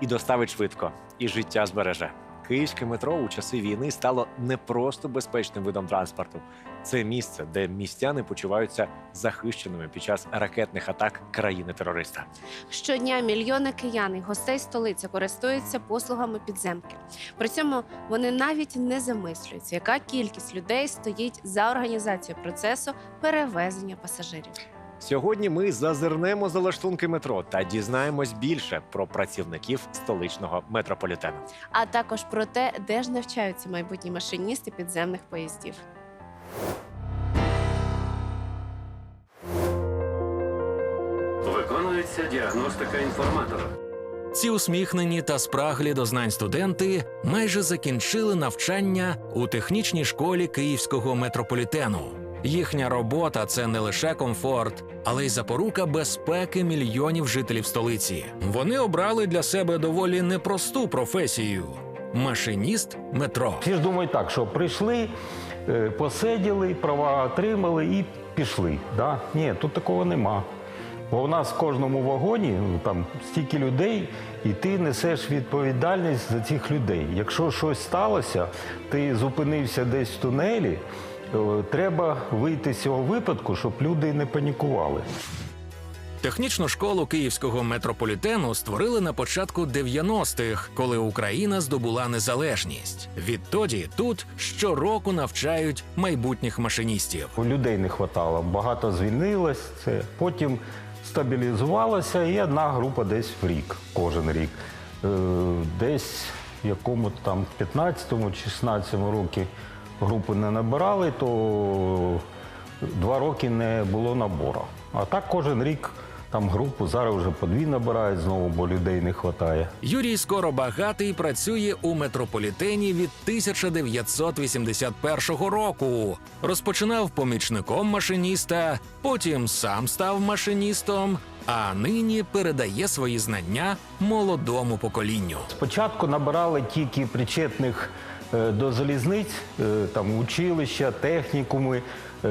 і доставить швидко, і життя збереже. Київське метро у часи війни стало не просто безпечним видом транспорту. Це місце, де містяни почуваються захищеними під час ракетних атак країни-терориста. Щодня мільйони киян і гостей столиці користуються послугами підземки. При цьому вони навіть не замислюються, яка кількість людей стоїть за організацією процесу перевезення пасажирів. Сьогодні ми зазирнемо за лаштунки метро та дізнаємось більше про працівників столичного метрополітену. а також про те, де ж навчаються майбутні машиністи підземних поїздів. Виконується діагностика інформатора. Ці усміхнені та спраглі до знань студенти майже закінчили навчання у технічній школі київського метрополітену. Їхня робота це не лише комфорт, але й запорука безпеки мільйонів жителів столиці. Вони обрали для себе доволі непросту професію машиніст метро. Всі ж думають так, що прийшли, е, посиділи, права отримали і пішли. Да? Ні, тут такого нема. Бо в нас в кожному вагоні ну, там стільки людей, і ти несеш відповідальність за цих людей. Якщо щось сталося, ти зупинився десь в тунелі, треба вийти з цього випадку, щоб люди не панікували. Технічну школу київського метрополітену створили на початку 90-х, коли Україна здобула незалежність. Відтоді тут щороку навчають майбутніх машиністів. Людей не вистачало, багато звільнилось. Це потім стабілізувалося, і одна група десь в рік, кожен рік. Е, Десь в якому там 15-му чи 16-му році групи не набирали, то два роки не було набору. А так кожен рік там групу зараз вже по дві набирають знову, бо людей не вистачає. Юрій Скоробагатий працює у метрополітені від 1981 року. Розпочинав помічником машиніста, потім сам став машиністом, а нині передає свої знання молодому поколінню. Спочатку набирали тільки причетних до залізниць, е, там училища, технікуми, е,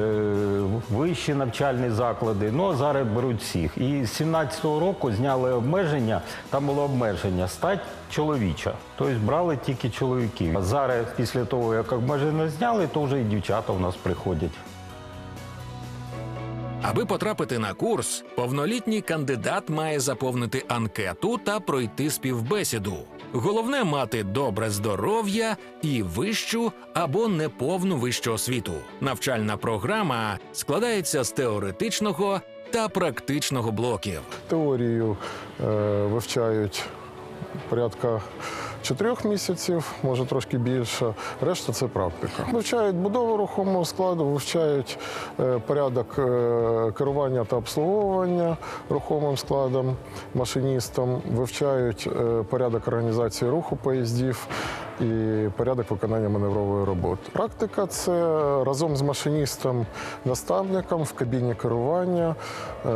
вищі навчальні заклади. Ну зараз беруть всіх. І з 17-го року зняли обмеження. Там було обмеження стать чоловіча. Тобто брали тільки чоловіків. А зараз, після того, як обмеження зняли, то вже і дівчата у нас приходять. Аби потрапити на курс, повнолітній кандидат має заповнити анкету та пройти співбесіду. Головне мати добре здоров'я і вищу або неповну вищу освіту. Навчальна програма складається з теоретичного та практичного блоків. Теорію е, вивчають порядка чотирьох місяців, може трошки більше. Решта це практика. Вивчають будову рухомого складу, вивчають е, порядок е, керування та обслуговування рухомим складом, машиністом, вивчають е, порядок організації руху поїздів. І порядок виконання маневрової роботи. Практика це разом з машиністом, наставником в кабіні керування е,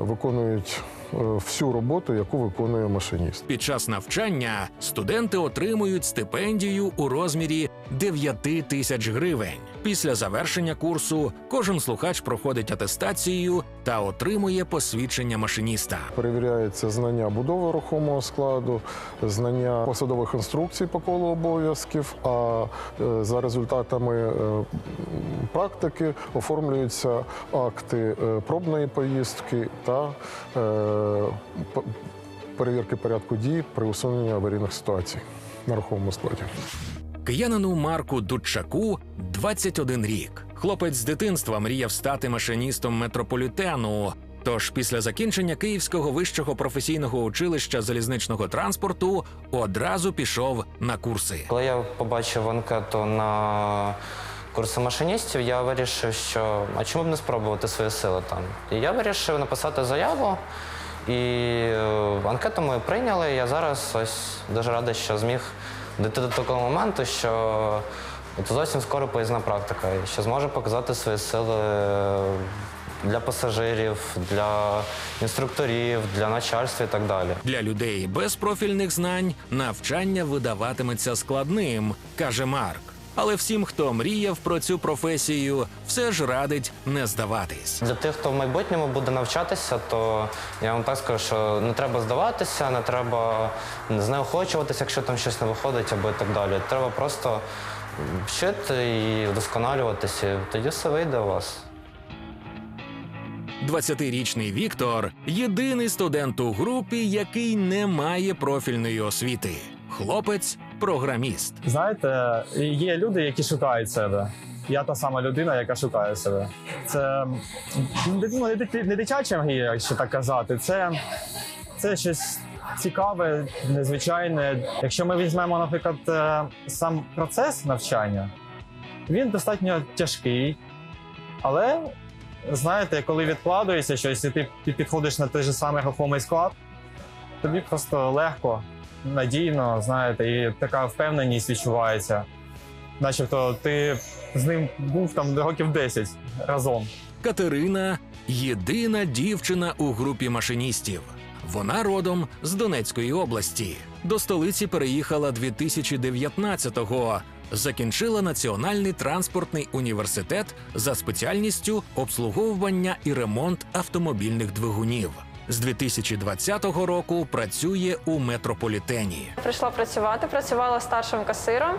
виконують всю роботу, яку виконує машиніст. Під час навчання студенти отримують стипендію у розмірі 9 тисяч гривень. Після завершення курсу кожен слухач проходить атестацію та отримує посвідчення машиніста. Перевіряється знання будови рухомого складу, знання посадових інструкцій по колу обов'язків. А е, за результатами е, практики оформлюються акти е, пробної поїздки та перевірки порядку дій при усуненні аварійних ситуацій на рухомому складі. Киянину Марку Дудчаку 21 рік. Хлопець з дитинства мріяв стати машиністом метрополітену. Тож після закінчення Київського вищого професійного училища залізничного транспорту одразу пішов на курси. Коли я побачив анкету на курси машиністів, я вирішив, що а чому б не спробувати свої сили там. І я вирішив написати заяву, і е, анкету ми прийняли. Я зараз ось дуже радий, що зміг дійти до такого моменту, що це зовсім скоро поїзна практика, що зможе показати свої сили для пасажирів, для інструкторів, для начальства і так далі. Для людей без профільних знань навчання видаватиметься складним, каже Марк. Але всім, хто мріяв про цю професію, все ж радить не здаватись. Для тих, хто в майбутньому буде навчатися, то я вам так скажу, що не треба здаватися, не треба знеохочуватися, якщо там щось не виходить або і так далі. Треба просто вчити і вдосконалюватися, тоді все вийде у вас. 20-річний Віктор єдиний студент у групі, який не має профільної освіти. Хлопець програміст. Знаєте, є люди, які шукають себе. Я та сама людина, яка шукає себе. Це ну, не, не дитяча мрія, якщо так казати. Це, це щось цікаве, незвичайне. Якщо ми візьмемо, наприклад, е, сам процес навчання, він достатньо тяжкий. Але знаєте, коли відкладується щось, і ти підходиш на той же самий рухомий склад, тобі просто легко, надійно, знаєте, і така впевненість відчувається. Начебто ти з ним був там років 10 разом. Катерина єдина дівчина у групі машиністів. Вона родом з Донецької області. До столиці переїхала 2019-го. Закінчила Національний транспортний університет за спеціальністю обслуговування і ремонт автомобільних двигунів. З 2020 року працює у метрополітені. Прийшла працювати, працювала старшим касиром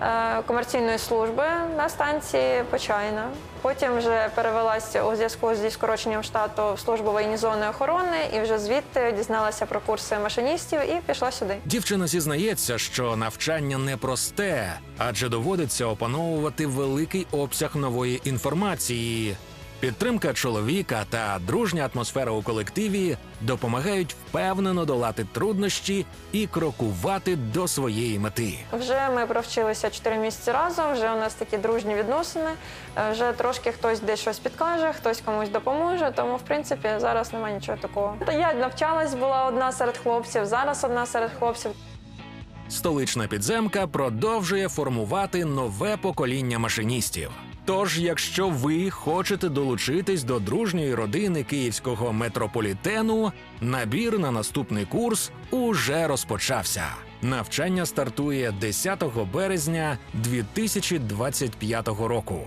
е, комерційної служби на станції Почайна. Потім вже перевелася у зв'язку зі скороченням штату в службу воєнізованої охорони і вже звідти дізналася про курси машиністів і пішла сюди. Дівчина зізнається, що навчання непросте, адже доводиться опановувати великий обсяг нової інформації. Підтримка чоловіка та дружня атмосфера у колективі допомагають впевнено долати труднощі і крокувати до своєї мети. Вже ми провчилися 4 місяці разом. Вже у нас такі дружні відносини. Е, Вже трошки хтось десь щось підкаже, хтось комусь допоможе. Тому, в принципі, зараз немає нічого такого. Та я навчалась, була одна серед хлопців, зараз одна серед хлопців. Столична підземка продовжує формувати нове покоління машиністів. Тож, якщо ви хочете долучитись до дружньої родини київського метрополітену, набір на наступний курс уже розпочався. Навчання стартує 10 березня 2025 року.